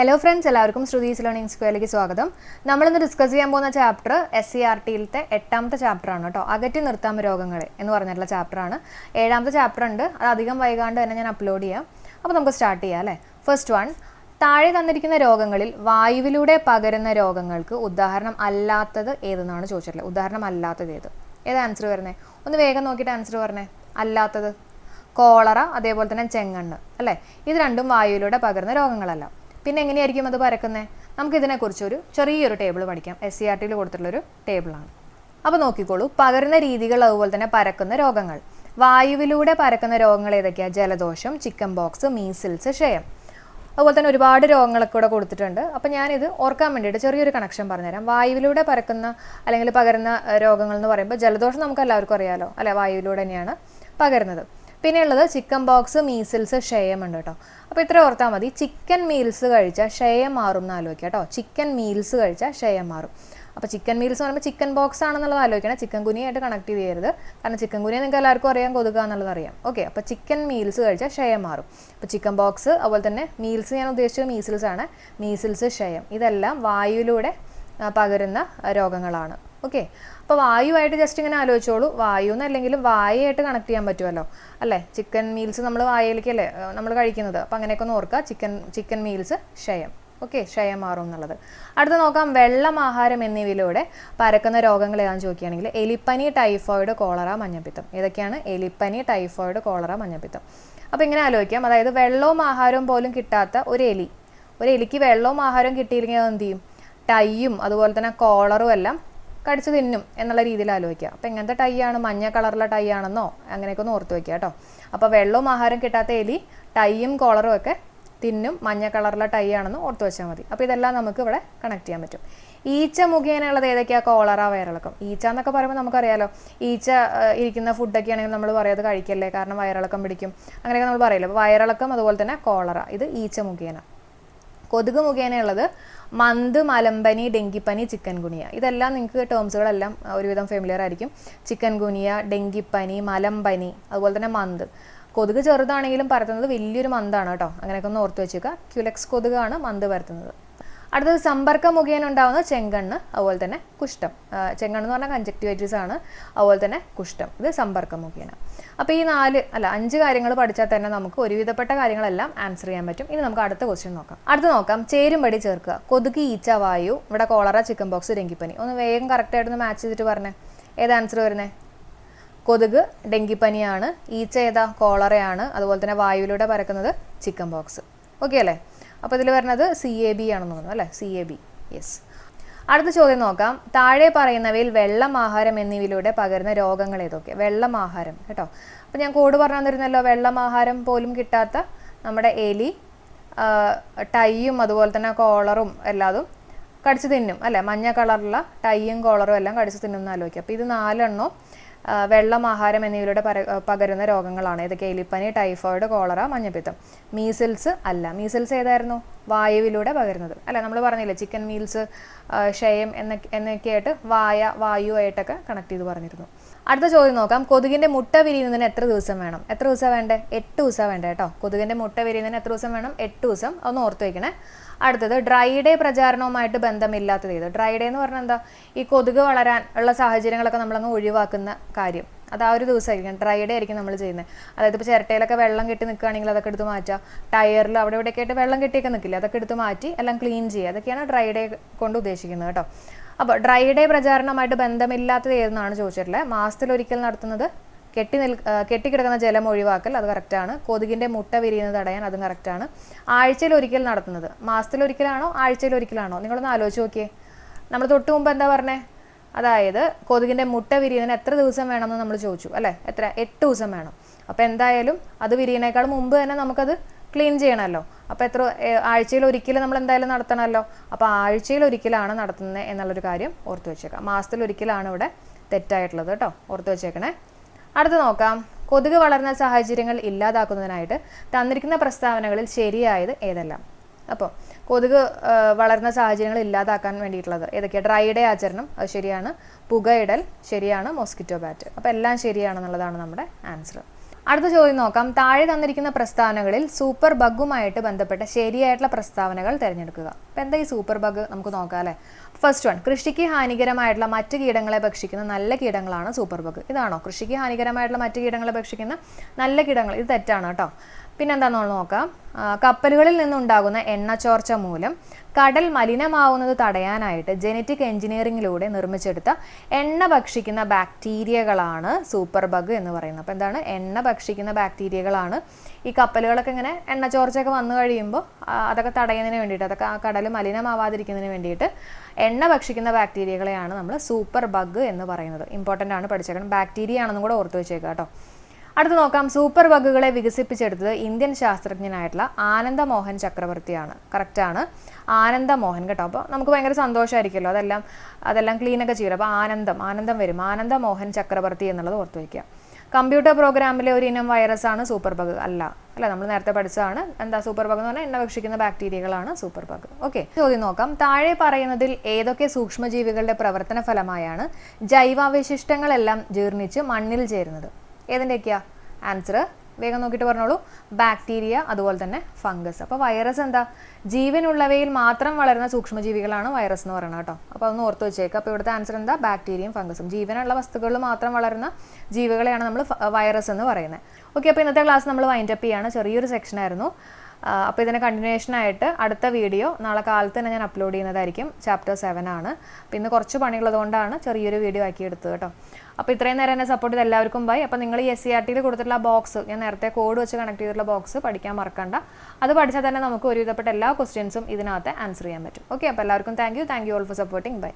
Hello friends എല്ലാവർക്കും Shruthi's learning സ്ക്വയറിലേക്ക് സ്വാഗതം. നമ്മളിന്ന് ഡിസ്കസ് ചെയ്യാൻ പോകുന്ന ചാപ്റ്റർ എസ് സി ആർ ടിയിലത്തെ എട്ടാമത്തെ ചാപ്റ്റർ ആണ് കേട്ടോ. അകറ്റി നിർത്താം രോഗങ്ങളെ എന്ന് പറഞ്ഞിട്ടുള്ള ചാപ്റ്റർ ആണ്. ഏഴാമത്തെ ചാപ്റ്റർ ഉണ്ട്. അത് അധികം വൈകാണ്ട് തന്നെ ഞാൻ അപ്ലോഡ് ചെയ്യാം. അപ്പോൾ നമുക്ക് സ്റ്റാർട്ട് ചെയ്യാം അല്ലേ? ഫസ്റ്റ് വൺ താഴെ തന്നിരിക്കുന്ന രോഗങ്ങളിൽ വായുവിലൂടെ പകരുന്ന രോഗങ്ങൾക്ക് ഉദാഹരണം അല്ലാത്തത് ഏതെന്നാണ് ചോദിച്ചിട്ടുള്ളത്? ഉദാഹരണം അല്ലാത്തത് ഏത്? ഏത് ആൻസർ വരുന്നത് ഒന്ന് വേഗം നോക്കിയിട്ട് ആൻസർ പറഞ്ഞേ. അല്ലാത്തത്. കോളറ അതേപോലെ തന്നെ ചെങ്ങണ്ണ് അല്ലേ? ഇത് രണ്ടും വായുവിലൂടെ പകരുന്ന രോഗങ്ങളല്ല. പിന്നെ എങ്ങനെയായിരിക്കും അത് പരക്കുന്നത് നമുക്ക് ഇതിനെക്കുറിച്ചൊരു ചെറിയൊരു ടേബിൾ പഠിക്കാം. എസ് സി ആർ ടിയിൽ കൊടുത്തിട്ടുള്ളൊരു ടേബിളാണ് അപ്പോൾ നോക്കിക്കോളൂ. പകരുന്ന രീതികൾ അതുപോലെ തന്നെ പരക്കുന്ന രോഗങ്ങൾ. വായുവിലൂടെ പരക്കുന്ന രോഗങ്ങൾ ഏതൊക്കെയാണ് ജലദോഷം ചിക്കൻ ബോക്സ് മീസിൽസ് ക്ഷയം. അതുപോലെ തന്നെ ഒരുപാട് രോഗങ്ങളൊക്കെ ഇവിടെ കൊടുത്തിട്ടുണ്ട്. അപ്പോൾ ഞാനിത് ഓർക്കാൻ വേണ്ടിയിട്ട് ചെറിയൊരു കണക്ഷൻ പറഞ്ഞുതരാം. വായുവിലൂടെ പരക്കുന്ന അല്ലെങ്കിൽ പകരുന്ന രോഗങ്ങൾ എന്ന് പറയുമ്പോൾ ജലദോഷം നമുക്ക് എല്ലാവർക്കും അറിയാമല്ലോ അല്ലെ? വായുവിലൂടെ തന്നെയാണ് പകരുന്നത്. പിന്നെയുള്ളത് ചിക്കൻ ബോക്സ് മീസിൽസ് ക്ഷയം ഉണ്ട് കേട്ടോ. അപ്പോൾ ഇത്ര ഓർത്താൽ മതി. ചിക്കൻ മീൽസ് കഴിച്ചാൽ ക്ഷയം മാറും എന്ന് ആലോചിക്കുക കേട്ടോ. ചിക്കൻ മീൽസ് കഴിച്ചാൽ ക്ഷയം മാറും. അപ്പോൾ ചിക്കൻ മീൽസ് എന്ന് പറയുമ്പോൾ ചിക്കൻ ബോക്സ് ആണെന്നുള്ളത് ആലോചിക്കണം. ചിക്കൻ കുനിയായിട്ട് കണക്ട് ചെയ്യരുത്. കാരണം ചിക്കൻ കുനിയെ നിങ്ങൾക്ക് എല്ലാവർക്കും അറിയാം കൊതുക എന്നുള്ളത് അറിയാം. ഓക്കെ അപ്പോൾ ചിക്കൻ മീൽസ് കഴിച്ചാൽ ക്ഷയം മാറും. അപ്പോൾ ചിക്കൻ ബോക്സ് അതുപോലെ തന്നെ മീൽസ് ഞാൻ ഉദ്ദേശിച്ചത് മീസിൽസ് ആണ്. മീസിൽസ് ക്ഷയം. ഇതെല്ലാം വായുവിലൂടെ പകരുന്ന രോഗങ്ങളാണ്. ഓക്കെ അപ്പോൾ വായുവായിട്ട് ജസ്റ്റ് ഇങ്ങനെ ആലോചിച്ചോളൂ. വായു എന്നല്ലെങ്കിലും വായയായിട്ട് കണക്ട് ചെയ്യാൻ പറ്റുമല്ലോ. അല്ലേ? ചിക്കൻ മീൽസ് നമ്മൾ വായയിലേക്കല്ലേ നമ്മൾ കഴിക്കുന്നത്. അപ്പോൾ അങ്ങനെയൊക്കെ ഒന്ന് ഓർക്കുക. ചിക്കൻ ചിക്കൻ മീൽസ് ക്ഷയം. ഓക്കെ ക്ഷയം മാറും എന്നുള്ളത്. അടുത്ത നോക്കാം. വെള്ളം ആഹാരം എന്നിവയിലൂടെ പരക്കുന്ന രോഗങ്ങൾ ഏതാണെന്ന് ചോദിക്കുകയാണെങ്കിൽ എലിപ്പനി ടൈഫോയിഡ് കോളറ മഞ്ഞപ്പിത്തം. ഇതൊക്കെയാണ് എലിപ്പനി ടൈഫോയിഡ് കോളറ മഞ്ഞപ്പിത്തം. അപ്പോൾ ഇങ്ങനെ ആലോചിക്കാം. അതായത് വെള്ളവും ആഹാരവും പോലും കിട്ടാത്ത ഒരു എലി. ഒരു എലിക്ക് വെള്ളവും ആഹാരവും കിട്ടിയില്ലെങ്കിൽ അത് എന്ത് ചെയ്യും? ടൈയും അതുപോലെ തന്നെ കോളറും എല്ലാം കടിച്ചു തിന്നും എന്നുള്ള രീതിയിൽ ആലോചിക്കുക. അപ്പോൾ എങ്ങനത്തെ ടൈ ആണ് മഞ്ഞ കളറുള്ള ടൈ ആണെന്നോ അങ്ങനെയൊക്കെ ഒന്ന് ഓർത്ത് വയ്ക്കുക കേട്ടോ. അപ്പോൾ വെള്ളവും ആഹാരം കിട്ടാത്ത എലി ടൈയും കോളറും ഒക്കെ തിന്നും മഞ്ഞ കളറുള്ള ടൈ ആണെന്ന് ഓർത്ത് വെച്ചാൽ മതി. അപ്പോൾ ഇതെല്ലാം നമുക്ക് ഇവിടെ കണക്ട് ചെയ്യാൻ പറ്റും. ഈച്ച മുഖേനയുള്ളത് ഏതൊക്കെയാണ് കോളറ വയറിളക്കം. ഈച്ച എന്നൊക്കെ പറയുമ്പോൾ നമുക്കറിയാലോ ഈച്ച ഇരിക്കുന്ന ഫുഡൊക്കെ ആണെങ്കിൽ നമ്മൾ പറയാതെ കഴിക്കല്ലേ കാരണം വയറിളക്കം പിടിക്കും. അങ്ങനെയൊക്കെ നമ്മൾ പറയില്ല. അപ്പോൾ വയറിളക്കം അതുപോലെ തന്നെ കോളറ ഇത് ഈച്ച മുഖേന. കൊതുക് മുഖേനയുള്ളത് മന്ത് മലമ്പനി ഡെങ്കിപ്പനി ചിക്കൻ ഗുനിയ ഇതെല്ലാം നിങ്ങൾക്ക് ടേംസുകളെല്ലാം ഒരുവിധം ഫെമിലിയർ ആയിരിക്കും. ചിക്കൻ ഗുനിയ ഡെങ്കിപ്പനി മലമ്പനി അതുപോലെ തന്നെ മന്ത്. കൊതുക് ചെറുതാണെങ്കിലും പരത്തുന്നത് വലിയൊരു മന്താണ് കേട്ടോ. അങ്ങനെയൊക്കെ ഒന്ന് ഓർത്ത് വെച്ചേക്കുക. ക്യുലെക്സ് കൊതുകാണ് മന്ത് പരത്തുന്നത്. അടുത്തത് സമ്പർക്കം മുഖേന ഉണ്ടാകുന്ന ചെങ്കണ്ണ് അതുപോലെ തന്നെ കുഷ്ഠം. ചെങ്കണ്ണ് എന്ന് പറഞ്ഞാൽ കഞ്ചക്ടിവൈറ്റിസ് ആണ്. അതുപോലെ തന്നെ കുഷ്ഠം. ഇത് സമ്പർക്കം മുഖേന. അപ്പോൾ ഈ നാല് അല്ല അഞ്ച് കാര്യങ്ങൾ പഠിച്ചാൽ തന്നെ നമുക്ക് ഒരുവിധപ്പെട്ട കാര്യങ്ങളെല്ലാം ആൻസർ ചെയ്യാൻ പറ്റും. ഇനി നമുക്ക് അടുത്ത ക്വസ്റ്റ്യൻ നോക്കാം. അടുത്ത നോക്കാം. ചേരുംപടി ചേർക്കുക. കൊതുക് ഈച്ച വായു ഇവിടെ കോളറ ചിക്കൻ ബോക്സ് ഡെങ്കിപ്പനി. ഒന്ന് വേഗം കറക്റ്റായിട്ടൊന്ന് മാച്ച് ചെയ്തിട്ട് പറഞ്ഞേ. ഏത് ആൻസർ വരുന്നേ? കൊതുക് ഡെങ്കിപ്പനിയാണ്. ഈച്ച ഏതാ? കോളറയാണ് അതുപോലെ തന്നെ വായുവിലൂടെ പരക്കുന്നത് ചിക്കൻ ബോക്സ് ഓക്കെ അല്ലേ? അപ്പോൾ ഇതിൽ വരുന്നത് സി എ ബി ആണെന്ന് തോന്നുന്നു അല്ലേ? സി എ ബി യെസ് അടുത്ത ചോദ്യം നോക്കാം. താഴെ പറയുന്നവയിൽ വെള്ളം ആഹാരം എന്നിവയിലൂടെ പകരുന്ന രോഗങ്ങൾ ഏതൊക്കെ? വെള്ളം ആഹാരം കേട്ടോ? അപ്പോൾ ഞാൻ കോഡ് പറഞ്ഞു തന്നിരുന്നല്ലോ വെള്ളം ആഹാരം പോലും കിട്ടാത്ത നമ്മുടെ എലി ടൈയും അതുപോലെ തന്നെ കോളറും എല്ലാതും കടിച്ചു തിന്നും അല്ലേ? മഞ്ഞ കളറുള്ള ടൈയും കോളറും എല്ലാം കടിച്ചു തിന്നും എന്ന് ആലോചിക്കുക. അപ്പോൾ ഇത് നാലെണ്ണവും ആ, വെള്ളം ആഹാരം എന്നിവയിലൂടെ പകരുന്ന രോഗങ്ങളാണ്. ഇതൊക്കെ എലിപ്പനി ടൈഫോയിഡ് കോളറ മഞ്ഞപ്പിത്തം. മീസിൽസ് അല്ല. മീസിൽസ് ഏതായിരുന്നു? വായുവിലൂടെ പകരുന്നത്. അല്ല നമ്മൾ പറഞ്ഞില്ലേ ചിക്കൻ മീൽസ് ക്ഷയം എന്നൊക്കെ എന്നൊക്കെയായിട്ട് വായ വായുവായിട്ടൊക്കെ കണക്ട് ചെയ്ത് പറഞ്ഞിരുന്നു. അടുത്ത ചോദ്യം നോക്കാം. കൊതുകിന്റെ മുട്ട വിരിയുന്നതിന് എത്ര ദിവസം വേണം? എത്ര ദിവസം വേണ്ടേ? എട്ട് ദിവസം വേണ്ടേ കേട്ടോ. കൊതുകിന്റെ മുട്ട വിരിയുന്നതിന് എത്ര ദിവസം വേണം? എട്ട് ദിവസം. ഒന്ന് ഓർത്ത് വയ്ക്കണേ അടുത്തത് ഡ്രൈ ഡേ പ്രചാരണവുമായിട്ട് ബന്ധമില്ലാത്തത് ഏത്? ഡ്രൈ ഡേ എന്ന് പറഞ്ഞാൽ എന്താ? ഈ കൊതുക് വളരാൻ ഉള്ള സാഹചര്യങ്ങളൊക്കെ നമ്മളങ്ങ് ഒഴിവാക്കുന്ന കാര്യം. അത് ആ ഒരു ദിവസമായിരിക്കും. ഡ്രൈ ഡേ ആയിരിക്കും നമ്മൾ ചെയ്യുന്നത്. അതായത് ഇപ്പോൾ ചിരട്ടയിലൊക്കെ വെള്ളം കെട്ടി നിൽക്കുകയാണെങ്കിൽ അതൊക്കെ എടുത്ത് മാറ്റുക. ടയറിൽ അവിടെ ഇവിടെയൊക്കെ ആയിട്ട് വെള്ളം കെട്ടിയൊക്കെ നിൽക്കില്ല? അതൊക്കെ എടുത്ത് മാറ്റി എല്ലാം ക്ലീൻ ചെയ്യുക. അതൊക്കെയാണ് ഡ്രൈ ഡേ കൊണ്ട് ഉദ്ദേശിക്കുന്നത് കേട്ടോ. അപ്പോൾ ഡ്രൈ ഡേ പ്രചാരണമായിട്ട് ബന്ധമില്ലാത്തത് ഏതെന്നാണ് ചോദിച്ചിട്ടുള്ളത് മാസത്തിലൊരിക്കൽ നടത്തുന്നത് കെട്ടി നിൽ കെട്ടിക്കിടക്കുന്ന ജലം ഒഴിവാക്കൽ അത് കറക്റ്റാണ് കൊതുകിന്റെ മുട്ട വിരിയുന്നത് തടയാൻ അതും കറക്റ്റാണ് ആഴ്ചയിൽ ഒരിക്കൽ നടത്തുന്നത്. മാസത്തിൽ ഒരിക്കലാണോ ആഴ്ചയിൽ ഒരിക്കലാണോ? നിങ്ങളൊന്ന് ആലോചിച്ച് നോക്കിയേ. നമ്മൾ തൊട്ട് മുമ്പ് എന്താ പറഞ്ഞേ? അതായത് കൊതുകിന്റെ മുട്ട വിരിയുന്നതിന് എത്ര ദിവസം വേണമെന്ന് നമ്മൾ ചോദിച്ചു അല്ലേ? എത്ര? എട്ട് ദിവസം വേണം. അപ്പോൾ എന്തായാലും അത് വിരിയണേക്കാൾ മുമ്പ് തന്നെ നമുക്കത് ക്ലീൻ ചെയ്യണമല്ലോ. അപ്പോൾ എത്ര ആഴ്ചയിൽ ഒരിക്കൽ നമ്മൾ എന്തായാലും നടത്തണമല്ലോ. അപ്പോൾ ആഴ്ചയിൽ ഒരിക്കലാണ് നടത്തുന്നത് എന്നുള്ളൊരു കാര്യം ഓർത്ത് വെച്ചേക്കാം. മാസത്തിൽ ഒരിക്കലാണ് ഇവിടെ തെറ്റായിട്ടുള്ളത് കേട്ടോ ഓർത്ത് വെച്ചേക്കണേ. അടുത്ത് നോക്കാം. കൊതുക് വളർന്ന സാഹചര്യങ്ങൾ ഇല്ലാതാക്കുന്നതിനായിട്ട് തന്നിരിക്കുന്ന പ്രസ്താവനകളിൽ ശരിയായത് ഏതെല്ലാം? അപ്പോൾ കൊതുക് വളർന്ന സാഹചര്യങ്ങൾ ഇല്ലാതാക്കാൻ വേണ്ടിയിട്ടുള്ളത് ഏതൊക്കെയാണ് ഡ്രൈഡേ ആചരണം അത് ശരിയാണ്. പുകയിടൽ ശരിയാണ്. Mosquito bat. അപ്പോൾ എല്ലാം ശരിയാണെന്നുള്ളതാണ് നമ്മുടെ ആൻസർ അടുത്ത ചോദ്യം നോക്കാം. താഴെ തന്നിരിക്കുന്ന പ്രസ്താവനകളിൽ സൂപ്പർ ബഗുമായിട്ട് ബന്ധപ്പെട്ട ശരിയായിട്ടുള്ള പ്രസ്താവനകൾ തിരഞ്ഞെടുക്കുക. അപ്പോൾ എന്താ ഈ സൂപ്പർ ബഗ്? നമുക്ക് നോക്കാം അല്ലേ? ഫസ്റ്റ് വൺ കൃഷിക്ക് ഹാനികരമായിട്ടുള്ള മറ്റ് കീടങ്ങളെ ഭക്ഷിക്കുന്ന നല്ല കീടങ്ങളാണ് സൂപ്പർ ബഗ്. ഇതാണോ? കൃഷിക്ക് ഹാനികരമായിട്ടുള്ള മറ്റ് കീടങ്ങളെ ഭക്ഷിക്കുന്ന നല്ല കീടങ്ങൾ. ഇത് തെറ്റാണ് കേട്ടോ. പിന്നെന്താന്ന് നമ്മൾ നോക്കാം കപ്പലുകളിൽ നിന്നുണ്ടാകുന്ന എണ്ണ ചോർച്ച മൂലം കടൽ മലിനമാവുന്നത് തടയാനായിട്ട് ജനറ്റിക് എഞ്ചിനീയറിംഗിലൂടെ നിർമ്മിച്ചെടുത്ത എണ്ണ ഭക്ഷിക്കുന്ന ബാക്ടീരിയകളാണ് സൂപ്പർ ബഗ് എന്ന് പറയുന്നത്. അപ്പോൾ എന്താണ്? എണ്ണ ഭക്ഷിക്കുന്ന ബാക്ടീരിയകളാണ് ഈ കപ്പലുകളൊക്കെ ഇങ്ങനെ എണ്ണ ചോർച്ചയൊക്കെ വന്നു കഴിയുമ്പോൾ അതൊക്കെ തടയുന്നതിന് വേണ്ടിയിട്ട് അതൊക്കെ ആ കടൽ മലിനമാവാതിരിക്കുന്നതിന് വേണ്ടിയിട്ട് എണ്ണ ഭക്ഷിക്കുന്ന ബാക്ടീരിയകളെയാണ് നമ്മൾ സൂപ്പർ ബഗ് എന്ന് പറയുന്നത്. ഇമ്പോർട്ടന്റ് ആണ് പഠിച്ചേക്കണം ബാക്ടീരിയ ആണെന്നും കൂടെ ഓർത്ത് വെച്ചേക്കാം കേട്ടോ. അടുത്ത് നോക്കാം. സൂപ്പർ ബഗുകളെ വികസിപ്പിച്ചെടുത്തത് ഇന്ത്യൻ ശാസ്ത്രജ്ഞനായിട്ടുള്ള ആനന്ദ മോഹൻ ചക്രവർത്തിയാണ്. കറക്റ്റാണ് ആനന്ദ മോഹൻ കേട്ടോ. അപ്പോൾ നമുക്ക് ഭയങ്കര സന്തോഷമായിരിക്കുമല്ലോ അതെല്ലാം അതെല്ലാം ക്ലീനൊക്കെ ചെയ്യും അപ്പോൾ ആനന്ദം ആനന്ദം വരും. ആനന്ദ മോഹൻ ചക്രവർത്തി എന്നുള്ളത് ഓർത്ത് വയ്ക്കുക. കമ്പ്യൂട്ടർ പ്രോഗ്രാമിലെ ഒരു ഇനം ആണ് സൂപ്പർ ബഗ് അല്ല അല്ല നമ്മൾ നേരത്തെ പഠിച്ചതാണ്. എന്താ സൂപ്പർ ബഗ് എന്ന് പറഞ്ഞാൽ എണ്ണ ഭക്ഷിക്കുന്ന ബാക്ടീരിയകളാണ് സൂപ്പർ ബഗ് ഓക്കെ ചോദ്യം നോക്കാം. താഴെ പറയുന്നതിൽ ഏതൊക്കെ സൂക്ഷ്മജീവികളുടെ പ്രവർത്തന ഫലമായാണ് ജൈവാവശിഷ്ടങ്ങളെല്ലാം ജീർണിച്ച് മണ്ണിൽ ചേരുന്നത്? ഏതിന്റെയൊക്കെയാ ആൻസർ വേഗം നോക്കിയിട്ട് പറഞ്ഞോളൂ. ബാക്ടീരിയ അതുപോലെ തന്നെ ഫംഗസ് അപ്പോൾ വൈറസ് എന്താ? ജീവനുള്ളവയിൽ മാത്രം വളരുന്ന സൂക്ഷ്മജീവികളാണ് വൈറസ് എന്ന് പറയുന്നത് കേട്ടോ. അപ്പോൾ അതൊന്ന് ഓർത്ത് വെച്ചേക്കുക അപ്പോൾ ഇവിടുത്തെ ആൻസർ എന്താ? ബാക്ടീരിയയും ഫംഗസും ജീവനുള്ള വസ്തുക്കളിൽ മാത്രം വളരുന്ന ജീവികളെയാണ് നമ്മൾ വൈറസ് എന്ന് പറയുന്നത്. ഓക്കെ അപ്പോൾ ഇന്നത്തെ ക്ലാസ് നമ്മൾ വൈൻഡപ്പ് ചെയ്യാണ്. ചെറിയൊരു സെക്ഷനായിരുന്നു അപ്പോൾ ഇതിന് കണ്ടിന്യൂഷൻ ആയിട്ട് അടുത്ത വീഡിയോ നാളെ കാലത്ത് തന്നെ ഞാൻ അപ്ലോഡ് ചെയ്യുന്നതായിരിക്കും. ചാപ്റ്റർ സെവൻ ആണ്. അപ്പോൾ ഇന്ന് കുറച്ച് പണിയുള്ളതുകൊണ്ടാണ് ചെറിയൊരു വീഡിയോ ആക്കി എടുത്തത് കേട്ടോ. അപ്പോൾ ഇത്രയും നേരം എന്നെ സപ്പോർട്ട് ചെയ്ത് എല്ലാവർക്കും ബൈ അപ്പോൾ നിങ്ങൾ എസ് സി ആർ ടിയിൽ കൊടുത്തിട്ടുള്ള ബോക്സ് ഞാൻ നേരത്തെ കോഡ് വെച്ച് കണക്ട് ചെയ്തിട്ടുള്ള ബോക്സ് പഠിക്കാൻ മറക്കണ്ട. അത് പഠിച്ചാൽ തന്നെ നമുക്ക് ഒരുവിധപ്പെട്ട എല്ലാ ക്വസ്റ്റ്യൻസും ഇതിനകത്ത് ആൻസർ ചെയ്യാൻ പറ്റും. ഓക്കെ അപ്പോൾ എല്ലാവർക്കും thank you thank you all for supporting bye